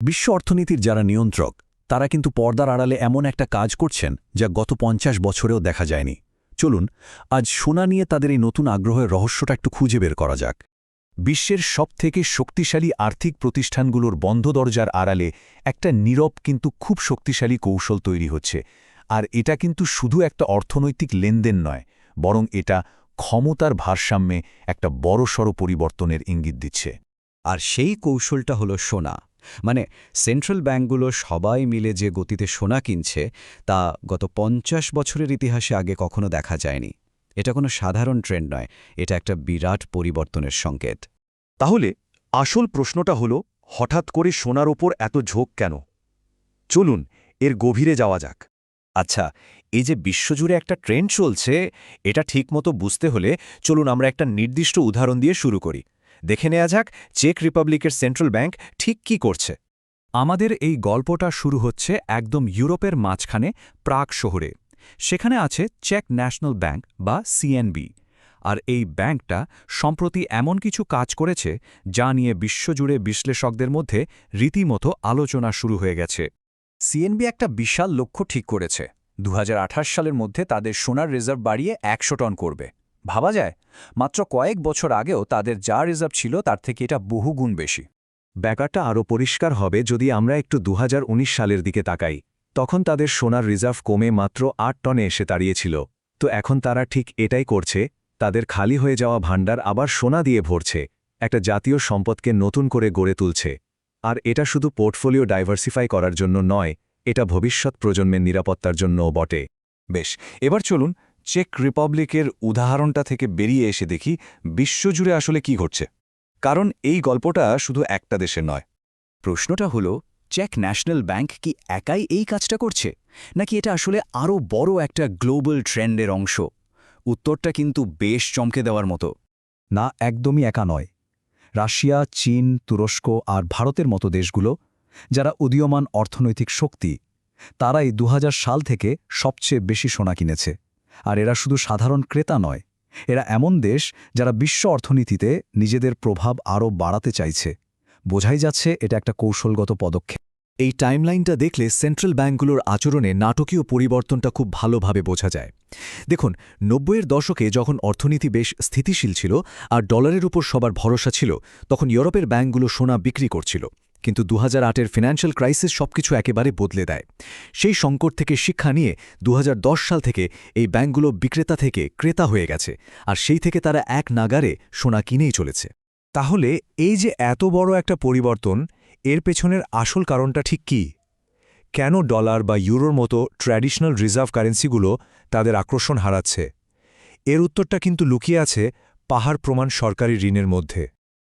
বিশ্ব অর্থনীতির যারা নিয়ন্ত্রক, তারা কিন্তু পর্দার আড়ালে এমন একটা কাজ করছেন যা গত পঞ্চাশ বছরেও দেখা যায়নি। চলুন, আজ সোনা নিয়ে তাদের এই নতুন আগ্রহের রহস্যটা একটু খুঁজে বের করা যাক। বিশ্বের সবথেকে শক্তিশালী আর্থিক প্রতিষ্ঠানগুলোর বন্ধ দরজার আড়ালে একটা নীরব কিন্তু খুব শক্তিশালী কৌশল তৈরি হচ্ছে, আর এটা কিন্তু শুধু একটা অর্থনৈতিক লেনদেন নয়, বরং এটা ক্ষমতার ভারসাম্যে একটা বড়সড় পরিবর্তনের ইঙ্গিত দিচ্ছে। আর সেই কৌশলটা হলো সোনা। মানে সেন্ট্রাল ব্যাঙ্কগুলো সবাই মিলে যে গতিতে সোনা কিনছে তা গত পঞ্চাশ বছরের ইতিহাসে আগে কখনো দেখা যায়নি। এটা কোনো সাধারণ ট্রেন্ড নয় এটা একটা বিরাট পরিবর্তনের সংকেত। তাহলে আসল প্রশ্নটা হলো হঠাৎ করে সোনার ওপর এত ঝোঁক কেন? চলুন এর গভীরে যাওয়া যাক। আচ্ছা এই যে বিশ্বজুড়ে একটা ট্রেন্ড চলছে এটা ঠিকমতো বুঝতে হলে চলুন আমরা একটা নির্দিষ্ট উদাহরণ দিয়ে শুরু করি। দেখে নেওয়া যাক চেক রিপাবলিকের সেন্ট্রাল ব্যাংক ঠিক কি করছে। আমাদের এই গল্পটা শুরু হচ্ছে একদম ইউরোপের মাঝখানে প্রাগ শহরে। সেখানে আছে চেক ন্যাশনাল ব্যাংক বা সিএনবি। আর এই ব্যাংকটা সম্প্রতি এমন কিছু কাজ করেছে যা নিয়ে বিশ্বজুড়ে বিশ্লেষকদের মধ্যে রীতিমতো আলোচনা শুরু হয়ে গেছে। সিএনবি একটা বিশাল লক্ষ্য ঠিক করেছে। দু হাজার আঠাশ সালের মধ্যে তাদের সোনার রিজার্ভ বাড়িয়ে একশো টন করবে। ভাবা যায়, মাত্র কয়েক বছর আগেও তাদের যা রিজার্ভ ছিল তার থেকে এটা বহুগুণ বেশি। ব্যাপারটা আরও পরিষ্কার হবে যদি আমরা একটু দু হাজার উনিশ সালের দিকে তাকাই। তখন তাদের সোনার রিজার্ভ কমে মাত্র আট টনে এসে দাঁড়িয়েছিল। তো এখন তারা ঠিক এটাই করছে, তাদের খালি হয়ে যাওয়া ভাণ্ডার আবার সোনা দিয়ে ভরছে, একটা জাতীয় সম্পদকে নতুন করে গড়ে তুলছে। আর এটা শুধু পোর্টফোলিও ডাইভার্সিফাই করার জন্য নয়, এটা ভবিষ্যৎ প্রজন্মের নিরাপত্তার জন্যও বটে। বেশ, এবার চলুন চেক রিপাবলিকের উদাহরণটা থেকে বেরিয়ে এসে দেখি বিশ্বজুড়ে আসলে কি ঘটছে। কারণ এই গল্পটা শুধু একটা দেশের নয়। প্রশ্নটা হলো, চেক ন্যাশনাল ব্যাংক কি একাই এই কাজটা করছে? নাকি এটা আসলে আরও বড় একটা গ্লোবাল ট্রেন্ডের অংশ? উত্তরটা কিন্তু বেশ চমকে দেওয়ার মতো। না, একদমই একা নয়। রাশিয়া, চীন, তুরস্ক আর ভারতের মতো দেশগুলো, যারা উদীয়মান অর্থনৈতিক শক্তি, তারাই দু হাজার সাল থেকে সবচেয়ে বেশি সোনা কিনেছে। আর এরা শুধু সাধারণ ক্রেতা নয়, এরা এমন দেশ যারা বিশ্ব অর্থনীতিতে নিজেদের প্রভাব আরও বাড়াতে চাইছে। বোঝাই যাচ্ছে এটা একটা কৌশলগত পদক্ষেপ। এই টাইমলাইনটা দেখলে সেন্ট্রাল ব্যাঙ্কগুলোর আচরণে নাটকীয় পরিবর্তনটা খুব ভালোভাবে বোঝা যায়। দেখুন, নব্বইয়ের দশকে যখন অর্থনীতি বেশ স্থিতিশীল ছিল আর ডলারের উপর সবার ভরসা ছিল, তখন ইউরোপের ব্যাঙ্কগুলো সোনা বিক্রি করছিল। কিন্তু দু হাজার আটের ফিনান্সিয়াল ক্রাইসিস সবকিছু একেবারে বদলে দেয়। সেই সংকট থেকে শিক্ষা নিয়ে দু হাজার দশ সাল থেকে এই ব্যাঙ্কগুলো বিক্রেতা থেকে ক্রেতা হয়ে গেছে, আর সেই থেকে তারা এক নাগারে সোনা কিনেই চলেছে। তাহলে এই যে এত বড় একটা পরিবর্তন, এর পেছনের আসল কারণটা ঠিক কি? কেন ডলার বা ইউরোর মতো ট্র্যাডিশনাল রিজার্ভ কারেন্সিগুলো তাদের আকর্ষণ হারাচ্ছে? এর উত্তরটা কিন্তু লুকিয়ে আছে পাহাড় প্রমাণ সরকারি ঋণের মধ্যে।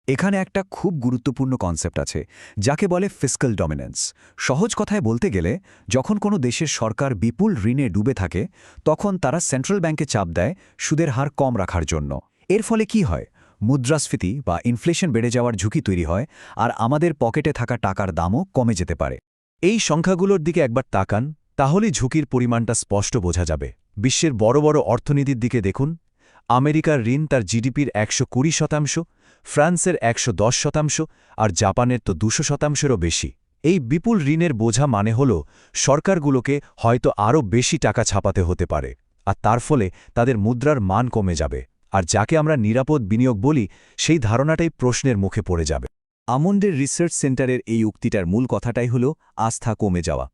এখানে একটা খুব গুরুত্বপূর্ণ কনসেপ্ট আছে, যাকে বলে ফিস্ক্যাল ডমিনেন্স সহজ কথায় বলতে গেলে, যখন কোনো দেশের সরকার বিপুল ঋণে ডুবে থাকে, তখন তারা সেন্ট্রাল ব্যাংকে চাপ দেয় সুদের হার কম রাখার জন্য। এর ফলে কি হয়? মুদ্রাস্ফীতি বা ইনফ্লেশন বেড়ে যাওয়ার ঝুঁকি তৈরি হয়, আর আমাদের পকেটে থাকা টাকার দামও কমে যেতে পারে। এই সংখ্যাগুলোর দিকে একবার তাকান, তাহলেই ঝুঁকির পরিমাণটা স্পষ্ট বোঝা যাবে। বিশ্বের বড় বড় অর্থনীতির দিকে দেখুন আমেরিকার ঋণ তার জিডিপির একশো কুড়ি শতাংশ, ফ্রান্সের একশো দশ শতাংশ আর জাপানের তো দুশো শতাংশেরও বেশি। এই বিপুল ঋণের বোঝা মানে হল, সরকারগুলোকে হয়তো আরও বেশি টাকা ছাপাতে হতে পারে, আর তার ফলে তাদের মুদ্রার মান কমে যাবে, আর যাকে আমরা নিরাপদ বিনিয়োগ বলি, সেই ধারণাটাই প্রশ্নের মুখে পড়ে যাবে। আমন্ডের রিসার্চ সেন্টারের এই উক্তিটার মূল কথাটাই হল, আস্থা কমে যাওয়া।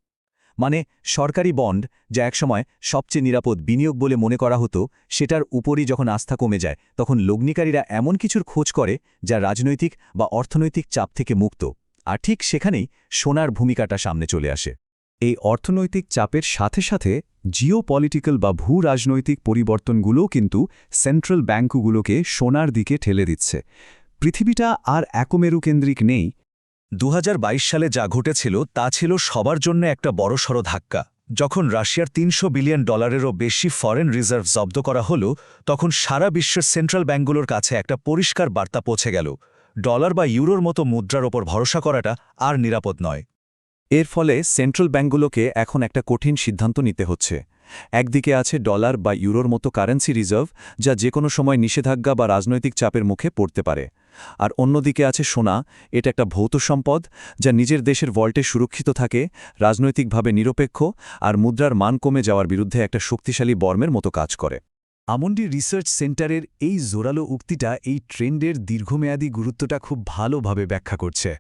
মানে সরকারি বন্ড, যা একসময় সবচেয়ে নিরাপদ বিনিয়োগ বলে মনে করা হতো, সেটার উপরই যখন আস্থা কমে যায়, তখন লগ্নিকারীরা এমন কিছুর খোঁজ করে, যা রাজনৈতিক বা অর্থনৈতিক চাপ থেকে মুক্ত। আর ঠিক সেখানেই সোনার ভূমিকাটা সামনে চলে আসে। এই অর্থনৈতিক চাপের সাথে সাথে জিও পলিটিক্যাল বা ভূ রাজনৈতিক পরিবর্তনগুলোও কিন্তু সেন্ট্রাল ব্যাঙ্কগুলোকে সোনার দিকে ঠেলে দিচ্ছে। পৃথিবীটা আর একমেরুকেন্দ্রিক নেই দু হাজার বাইশ সালে যা ঘটেছিল তা ছিল সবার জন্য একটা বড়সড় ধাক্কা। যখন রাশিয়ার তিনশো বিলিয়ন ডলারেরও বেশি ফরেন রিজার্ভ জব্দ করা হল, তখন সারা বিশ্বের সেন্ট্রাল ব্যাঙ্কগুলোর কাছে একটা পরিষ্কার বার্তা পৌঁছে গেল। ডলার বা ইউরোর মতো মুদ্রার ওপর ভরসা করাটা আর নিরাপদ নয়। এর ফলে সেন্ট্রাল ব্যাঙ্কগুলোকে এখন একটা কঠিন সিদ্ধান্ত নিতে হচ্ছে। একদিকে আছে ডলার বা ইউরোর মতো কারেন্সি রিজার্ভ, যা যে কোনো সময় নিষেধাজ্ঞা বা রাজনৈতিক চাপের মুখে পড়তে পারে। আর অন্যদিকে আছে সোনা, এটা একটা ভৌত সম্পদ, যা নিজের দেশের ভল্টে সুরক্ষিত থাকে, রাজনৈতিকভাবে নিরপেক্ষ, আর মুদ্রার মান কমে যাওয়ার বিরুদ্ধে একটা শক্তিশালী বর্মের মতো কাজ করে। আমন্ডি রিসার্চ সেন্টারের এই জোরালো উক্তিটা এই ট্রেন্ডের দীর্ঘমেয়াদী গুরুত্বটা খুব ভালোভাবে ব্যাখ্যা করছে।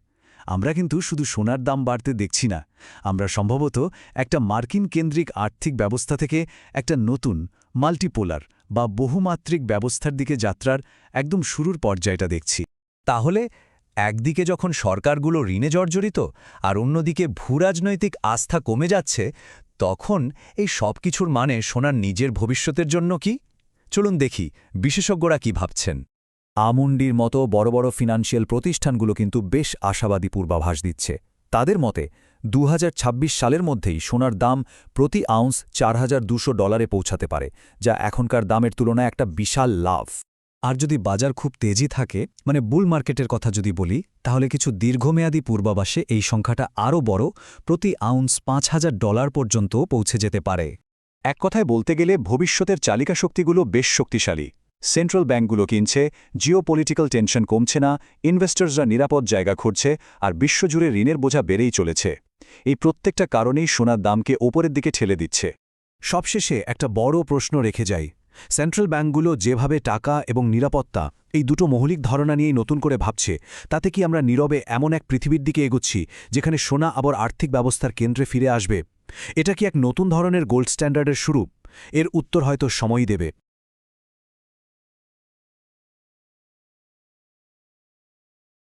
আমরা কিন্তু শুধু সোনার দাম বাড়তে দেখছি না। আমরা সম্ভবত একটা মার্কিন কেন্দ্রিক আর্থিক ব্যবস্থা থেকে একটা নতুন মাল্টিপোলার বা বহুমাত্রিক ব্যবস্থার দিকে যাত্রার একদম শুরুর পর্যায়টা দেখছি। তাহলে একদিকে যখন সরকারগুলো ঋণে জর্জরিত আর অন্যদিকে ভূরাজনৈতিক আস্থা কমে যাচ্ছে, তখন এই সব কিছুর মানে সোনার নিজের ভবিষ্যতের জন্য কি? চলুন দেখি, বিশেষজ্ঞরা কি ভাবছেন। আমুন্ডির মতো বড় বড় ফিনান্সিয়াল প্রতিষ্ঠানগুলো কিন্তু বেশ আশাবাদী পূর্বাভাস দিচ্ছে। তাদের মতে দু হাজার ছাব্বিশ সালের মধ্যেই সোনার দাম প্রতি আউন্স চার ডলারে পৌঁছাতে পারে, যা এখনকার দামের তুলনায় একটা বিশাল লাভ। আর যদি বাজার খুব তেজি থাকে মানে বুল মার্কেটের কথা যদি বলি, তাহলে কিছু দীর্ঘমেয়াদী পূর্বাভাসে এই সংখ্যাটা আরও বড়, প্রতি আউন্স পাঁচ হাজার ডলার পর্যন্ত পৌঁছে যেতে পারে। এক কথায় বলতে গেলে ভবিষ্যতের চালিকা শক্তিগুলো বেশ শক্তিশালী। সেন্ট্রাল ব্যাঙ্কগুলো কিনছে, জিওপলিটিক্যাল টেনশন কমছে না, ইনভেস্টর্সরা নিরাপদ জায়গা খুঁজছে, আর বিশ্বজুড়ে ঋণের বোঝা বেড়েই চলেছে। এই প্রত্যেকটা কারণেই সোনার দামকে ওপরের দিকে ঠেলে দিচ্ছে। সবশেষে একটা বড় প্রশ্ন রেখে যাই। সেন্ট্রাল ব্যাঙ্কগুলো যেভাবে টাকা এবং নিরাপত্তা, এই দুটো মৌলিক ধারণা নিয়েই নতুন করে ভাবছে, তাতে কি আমরা নীরবে এমন এক পৃথিবীর দিকে এগুচ্ছি, যেখানে সোনা আবার আর্থিক ব্যবস্থার কেন্দ্রে ফিরে আসবে? এটা কি এক নতুন ধরনের গোল্ড স্ট্যান্ডার্ডের শুরু? এর উত্তর হয়তো সময়ই দেবে।